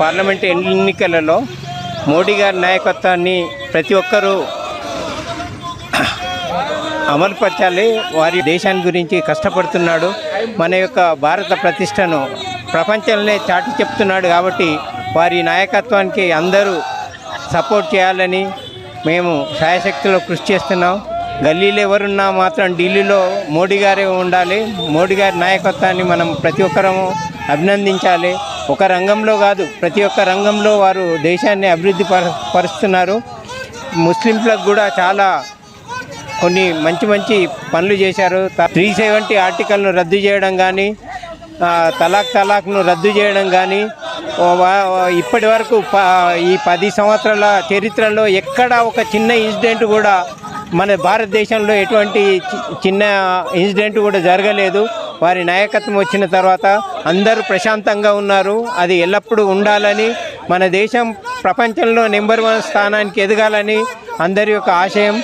Parliament ఎన్నికలలో మోడీ గారి నాయకత్వాన్ని ప్రతి ఒక్కరూ అమలుపరచాలి. వారి దేశాన్ని గురించి కష్టపడుతున్నాడు. మన యొక్క భారత ప్రతిష్టను ప్రపంచంలో చాటి చెప్తున్నాడు కాబట్టి వారి నాయకత్వానికి అందరూ సపోర్ట్ చేయాలని మేము సాయశక్తిలో కృషి చేస్తున్నాం. గల్లీలో ఎవరున్నా మాత్రం ఢిల్లీలో మోడీ గారే ఉండాలి. మోడీ గారి నాయకత్వాన్ని మనం ప్రతి ఒక్కరము అభినందించాలి. ఒక రంగంలో కాదు ప్రతి ఒక్క రంగంలో వారు దేశాన్ని అభివృద్ధి పరుస్తున్నారు. ముస్లింలకు కూడా చాలా కొన్ని మంచి మంచి పనులు చేశారు. త్రీ సెవెంటీ ఆర్టికల్ను రద్దు చేయడం కానీ తలాక్ తలాక్ను రద్దు చేయడం కానీ ఇప్పటి వరకు ప- ఈ పది సంవత్సరాల చరిత్రలో ఎక్కడ ఒక చిన్న ఇన్సిడెంట్ కూడా మన భారతదేశంలో ఎటువంటి చి- చిన్న ఇన్సిడెంట్ కూడా జరగలేదు. వారి నాయకత్వం వచ్చిన తర్వాత అందరూ ప్రశాంతంగా ఉన్నారు. అది ఎల్లప్పుడూ ఉండాలని మన దేశం ప్రపంచంలో నెంబర్ వన్ స్థానానికి ఎదగాలని అందరి యొక్క ఆశయం.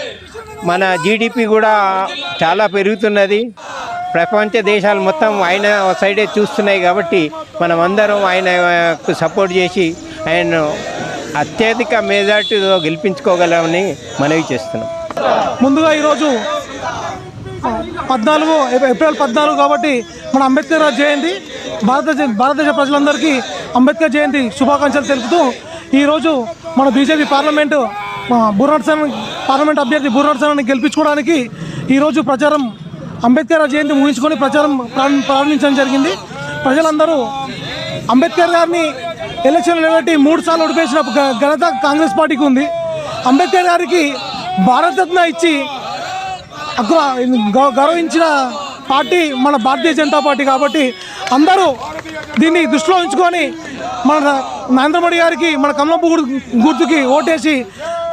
మన జీడిపి కూడా చాలా పెరుగుతున్నది. ప్రపంచ దేశాలు మొత్తం ఆయన సైడే చూస్తున్నాయి కాబట్టి మనం అందరం ఆయనకు సపోర్ట్ చేసి ఆయన అత్యధిక మెజార్టీతో గెలిపించుకోగలమని మనవి చేస్తున్నాం. ముందుగా ఈరోజు పద్నాలుగు ఏప్రిల్ పద్నాలుగు కాబట్టి మన అంబేద్కర్ జయంతి భారతదేశ భారతదేశ ప్రజలందరికీ అంబేద్కర్ జయంతి శుభాకాంక్షలు తెలుపుతూ ఈరోజు మన బీజేపీ పార్లమెంటు మా బుర్రడ్సన్ పార్లమెంట్ అభ్యర్థి బుర్రడ్సన్ని గెలిపించుకోవడానికి ఈరోజు ప్రచారం అంబేద్కర్ జయంతి ముగించుకొని ప్రచారం ప్రారం- ప్రారంభించడం జరిగింది. ప్రజలందరూ అంబేద్కర్ గారిని ఎలక్షన్ నిలబెట్టి మూడు సార్లు ఓడిపేసిన ఘనత కాంగ్రెస్ పార్టీకి ఉంది. అంబేద్కర్ గారికి భారతరత్న ఇచ్చి గౌరవించిన పార్టీ మన భారతీయ జనతా పార్టీ కాబట్టి అందరూ దీన్ని దృష్టిలో ఉంచుకొని మన నరేంద్ర మోడీ గారికి మన కమలంపు గుర్తుకి ఓటేసి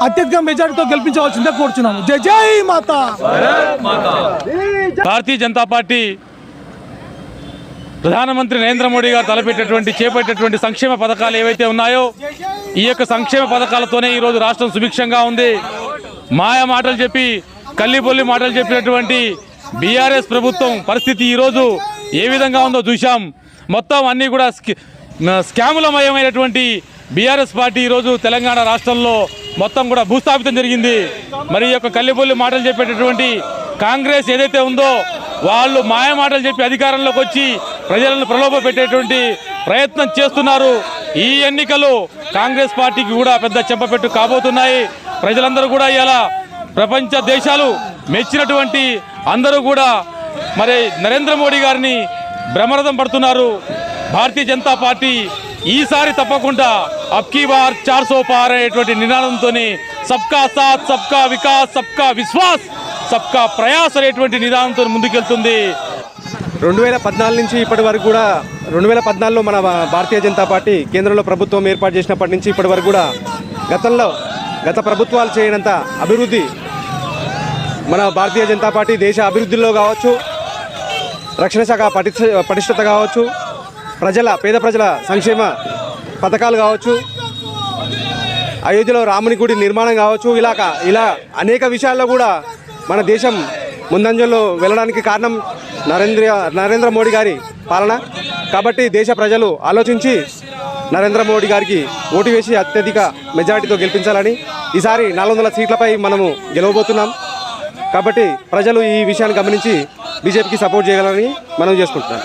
అత్యధిక మెజార్టీతో గెలిపించవలసిందే కోరుచున్నాము. జై జై మాత! భారతీయ జనతా పార్టీ ప్రధానమంత్రి నరేంద్ర మోడీ గారు తలపెట్టేటువంటి చేపట్టేటువంటి సంక్షేమ పథకాలు ఏవైతే ఉన్నాయో ఈ యొక్క సంక్షేమ పథకాలతోనే ఈరోజు రాష్ట్రం సుభిక్షంగా ఉంది. మాయ మాటలు చెప్పి కల్లిబొల్లి మాటలు చెప్పినటువంటి బీఆర్ఎస్ ప్రభుత్వం పరిస్థితి ఈరోజు ఏ విధంగా ఉందో చూశాం. మొత్తం అన్నీ కూడా స్కి- స్కాములమయమైనటువంటి బీఆర్ఎస్ పార్టీ ఈరోజు తెలంగాణ రాష్ట్రంలో మొత్తం కూడా భూస్థాపితం జరిగింది. మరి ఈ యొక్క కల్లిపొల్లి మాటలు చెప్పేటటువంటి కాంగ్రెస్ ఏదైతే ఉందో వాళ్ళు మాయ మాటలు చెప్పి అధికారంలోకి వచ్చి ప్రజలను ప్రలోభ పెట్టేటువంటి ప్రయత్నం చేస్తున్నారు. ఈ ఎన్నికలు కాంగ్రెస్ పార్టీకి కూడా పెద్ద చెంపపెట్టు కాబోతున్నాయి. ప్రజలందరూ కూడా ఇలా ప్రపంచ దేశాలు మెచ్చినటువంటి అందరూ కూడా మరి నరేంద్ర మోడీ గారిని బ్రహ్మరథం పడుతున్నారు. భారతీయ జనతా పార్టీ ఈసారి తప్పకుండా అబ్కీ బార్ చార్ సో పార్ అనేటువంటి నినాదంతో సబ్కా సాత్ సబ్కా వికాస్ సబ్కా విశ్వాస్ సబ్కా ప్రయాస్ అనేటువంటి నినాదంతో ముందుకెళ్తుంది. రెండు వేల పద్నాలుగు నుంచి ఇప్పటి వరకు కూడా రెండు వేల పద్నాలుగులో మన భారతీయ జనతా పార్టీ కేంద్రంలో ప్రభుత్వం ఏర్పాటు చేసినప్పటి నుంచి ఇప్పటి వరకు కూడా గతంలో గత ప్రభుత్వాలు చేయనంత అభివృద్ధి మన భారతీయ జనతా పార్టీ దేశ అభివృద్ధిలో కావచ్చు రక్షణ శాఖ పటిష్ట పటిష్టత కావచ్చు ప్రజల పేద ప్రజల సంక్షేమ పథకాలు కావచ్చు అయోధ్యలో రాముని గుడి నిర్మాణం కావచ్చు ఇలా ఇలా అనేక విషయాల్లో కూడా మన దేశం ముందంజలో వెళ్ళడానికి కారణం నరేంద్ర నరేంద్ర మోడీ గారి పాలన. కాబట్టి దేశ ప్రజలు ఆలోచించి నరేంద్ర మోడీ గారికి ఓటు వేసి అత్యధిక మెజారిటీతో గెలిపించాలని ఈసారి నాలుగు వందల సీట్లపై మనము గెలవబోతున్నాం. కాబట్టి ప్రజలు ఈ విషయాన్ని గమనించి బీజేపీకి సపోర్ట్ చేయగలని మనం చేసుకుంటున్నాం.